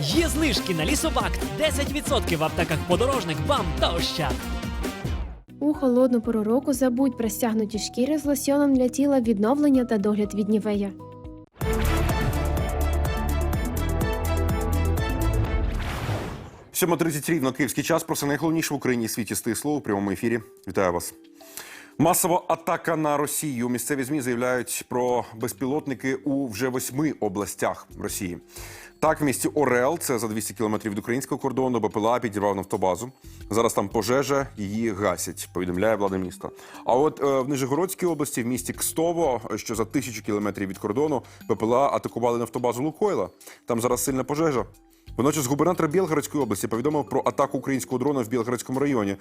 Є знижки на лісобакт 10% в аптеках подорожник, бам та ощад. У холодну пору року забудь про стягнуті шкіри з лосьоном для тіла відновлення та догляд від нівея. Сьома 30 рівно київський час. Про це найголовніше в Україні світі стисло у прямому ефірі. Вітаю вас. Масова атака на Росію. Місцеві змі заявляють про безпілотники у вже восьми областях Росії. Так, в місті Орел, це за 200 кілометрів від українського кордону, БПЛА підірвав нафтобазу. Зараз там пожежа, її гасять, повідомляє влада міста. А от е, в Нижегородській області, в місті Кстово, що за тисячу кілометрів від кордону, БПЛА атакували нафтобазу Лукойла. Там зараз сильна пожежа. Водночас губернатор Білгородської області повідомив про атаку українського дрона в Білгородському районі.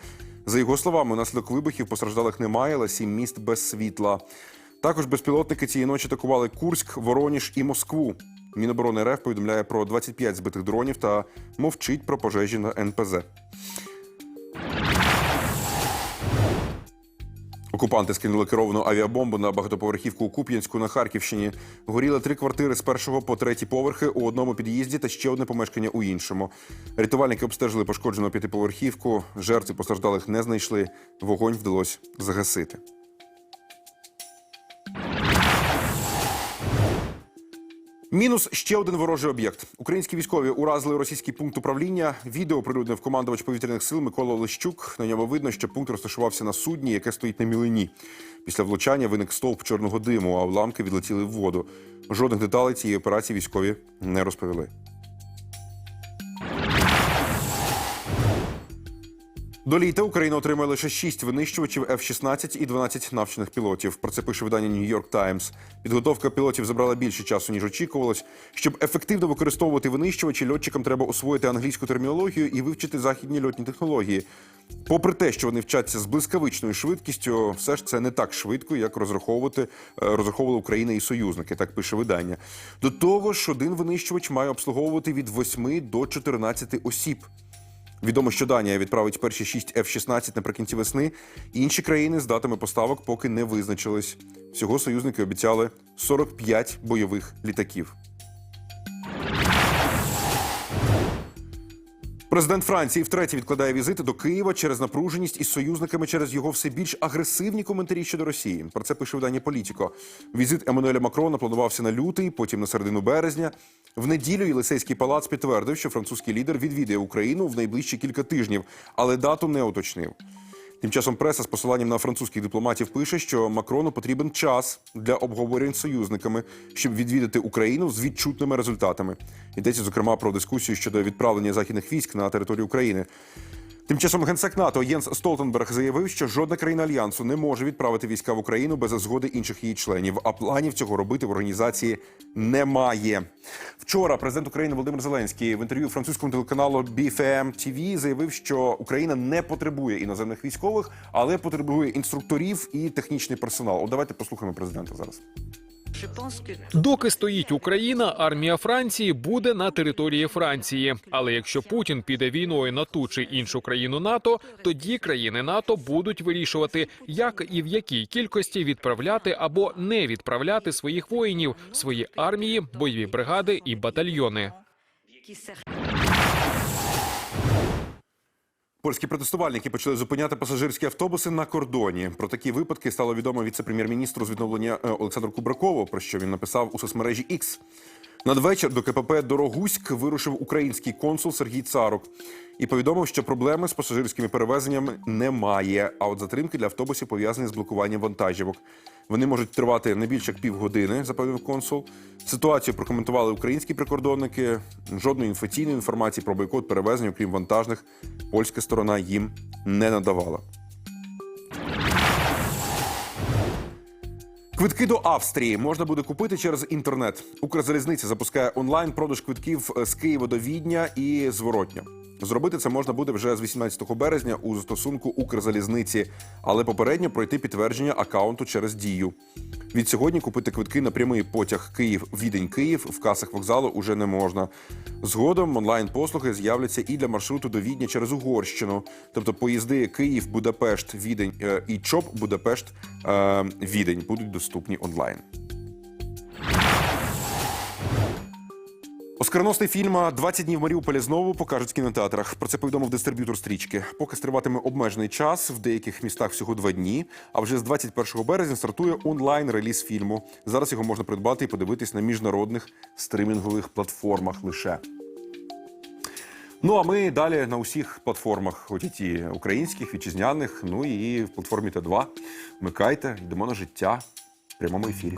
За його словами, внаслідок вибухів постраждалих немає, але сім міст без світла. Також безпілотники цієї ночі атакували Курськ, Вороніж і Москву. Міноборони РФ повідомляє про 25 збитих дронів та мовчить про пожежі на НПЗ. Окупанти скинули керовану авіабомбу на багатоповерхівку у Куп'янську на Харківщині. Горіли три квартири з першого по третій поверхи у одному під'їзді та ще одне помешкання у іншому. Рятувальники обстежили пошкоджену п'ятиповерхівку. Жертв постраждалих не знайшли. Вогонь вдалося загасити. Мінус ще один ворожий об'єкт. Українські військові уразили російський пункт управління. Відео прилюднив командувач повітряних сил Микола Лещук. На ньому видно, що пункт розташувався на судні, яке стоїть на мілині. Після влучання виник стовп чорного диму, а уламки відлетіли в воду. Жодних деталей цієї операції військові не розповіли. До літа Україна отримає лише 6 винищувачів F-16 і 12 навчених пілотів. Про це пише видання New York Times. Підготовка пілотів забрала більше часу ніж очікувалось. Щоб ефективно використовувати винищувачі, льотчикам треба освоїти англійську термінологію і вивчити західні льотні технології. Попри те, що вони вчаться з блискавичною швидкістю, все ж це не так швидко, як розраховувати е, розраховували Україна і союзники. Так пише видання. До того ж, один винищувач має обслуговувати від 8 до 14 осіб. Відомо, що Данія відправить перші 6 F-16 наприкінці весни. Інші країни з датами поставок поки не визначились. Всього союзники обіцяли 45 бойових літаків. Президент Франції втретє відкладає візити до Києва через напруженість із союзниками через його все більш агресивні коментарі щодо Росії. Про це пише видання Політіко. Візит Еммануеля Макрона планувався на лютий, потім на середину березня. В неділю Єлисейський палац підтвердив, що французький лідер відвідає Україну в найближчі кілька тижнів, але дату не уточнив. Тим часом преса з посиланням на французьких дипломатів пише, що Макрону потрібен час для обговорень з союзниками, щоб відвідати Україну з відчутними результатами. Йдеться зокрема про дискусію щодо відправлення західних військ на територію України. Тим часом генсек НАТО Єнс Столтенберг заявив, що жодна країна альянсу не може відправити війська в Україну без згоди інших її членів. А планів цього робити в організації немає. Вчора президент України Володимир Зеленський в інтерв'ю французькому телеканалу BFM TV заявив, що Україна не потребує іноземних військових, але потребує інструкторів і технічний персонал. От давайте послухаємо президента зараз. Доки стоїть Україна, армія Франції буде на території Франції. Але якщо Путін піде війною на ту чи іншу країну НАТО, тоді країни НАТО будуть вирішувати, як і в якій кількості відправляти або не відправляти своїх воїнів, свої армії, бойові бригади і батальйони. Польські протестувальники почали зупиняти пасажирські автобуси на кордоні. Про такі випадки стало відомо віце-прем'єр-міністру з відновлення е, Олександру Кубракову, про що він написав у соцмережі X. Надвечір до КПП Дорогуськ вирушив український консул Сергій Царук і повідомив, що проблеми з пасажирськими перевезеннями немає. А от затримки для автобусів пов'язані з блокуванням вантажівок. Вони можуть тривати не більше як півгодини, запевнив консул. Ситуацію прокоментували українські прикордонники. Жодної інфоційної інформації про бойкот перевезень, окрім вантажних, польська сторона їм не надавала. Квитки до Австрії можна буде купити через інтернет. Укрзалізниця запускає онлайн продаж квитків з Києва до Відня і зворотня. Зробити це можна буде вже з 18 березня у застосунку Укрзалізниці, але попередньо пройти підтвердження акаунту через дію. Від сьогодні купити квитки на прямий потяг Київ Відень Київ в касах вокзалу уже не можна. Згодом онлайн послуги з'являться і для маршруту до Відня через Угорщину, тобто поїзди Київ, Будапешт, Відень е, і ЧОП Будапешт е, Відень будуть доступні онлайн. Оскароносний фільм «20 днів Маріуполя знову покажуть в кінотеатрах. Про це повідомив дистриб'ютор стрічки. Поки стриватиме обмежений час, в деяких містах всього два дні. А вже з 21 березня стартує онлайн реліз фільму. Зараз його можна придбати і подивитись на міжнародних стримінгових платформах лише. Ну а ми далі на усіх платформах OTT українських, вітчизняних, ну і в платформі Т2. Вмикайте, йдемо на життя в прямому ефірі.